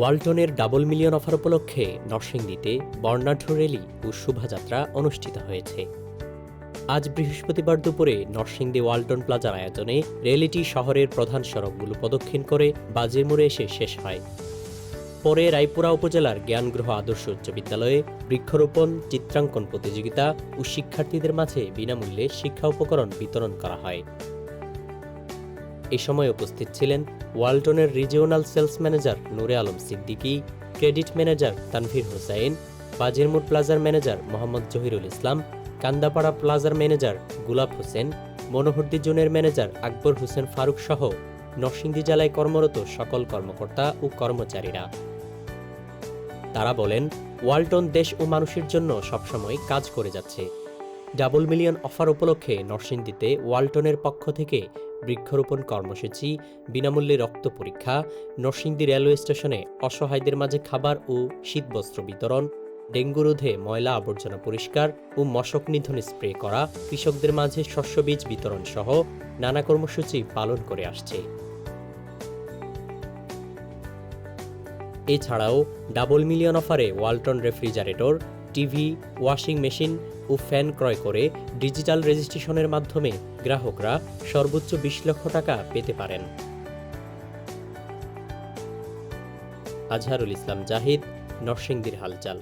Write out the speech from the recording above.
ওয়ালটনের double million offer উপলক্ষে নরসিংদীতে বর্ণাঢ্য র্যালি ও শোভাযাত্রা অনুষ্ঠিত হয়েছে। আজ বৃহস্পতিবার দুপুরে নরসিংদী ওয়ালটন প্লাজার আয়োজনে র্যালিটি শহরের প্রধান সড়কগুলো প্রদক্ষিণ করে বাজির মোড়ে এসে শেষ হয়। পরে রায়পুরা উপজেলার জ্ঞানগ্রহ আদর্শ উচ্চ বিদ্যালয়ে বৃক্ষরোপণ, চিত্রাঙ্কন প্রতিযোগিতা ও শিক্ষার্থীদের মাঝে বিনামূল্যে শিক্ষা উপকরণ বিতরণ করা হয়। এ সময় উপস্থিত ছিলেন ওয়ালটনের regional sales manager Noore Alam Siddiqui, credit manager Tanvir Hossain Bajirmor প্লাজার ম্যানেজার মোহাম্মদ জহিরুল ইসলাম, কান্দাপাড়া প্লাজার ম্যানেজার গুলাব হোসেন, মনোহরদি জোনের ম্যানেজার আকবর হোসেন ফারুক সহ নরসিংদী জেলায় কর্মরত সকল কর্মকর্তা ও কর্মচারীরা। তারা বলেন, ওয়ালটন দেশ ও মানুষের জন্য সবসময় কাজ করে যাচ্ছে। ডাবল মিলিয়ন অফার উপলক্ষে নরসিংদীতে ওয়ালটনের পক্ষ থেকে বৃক্ষরোপণ কর্মসূচি, বিনামূল্যে রক্ত পরীক্ষা, নরসিংদী রেলওয়ে স্টেশনে অসহায়দের মাঝে খাবার ও শীতবস্ত্র বিতরণ, ডেঙ্গু রোধে ময়লা আবর্জনা পরিষ্কার ও মশক নিধন স্প্রে করা, কৃষকদের মাঝে শস্য বীজ বিতরণ সহ নানা কর্মসূচি পালন করে আসছে। এছাড়াও ডাবল মিলিয়ন অফারে Walton refrigerator TV, washing machine ও ফ্যান ক্রয় করে ডিজিটাল রেজিস্ট্রেশনের মাধ্যমে গ্রাহকরা সর্বোচ্চ বিশ লক্ষ টাকা পেতে পারেন। আজহারুল ইসলাম জাহিদ, নরসিংদীর হালচাল।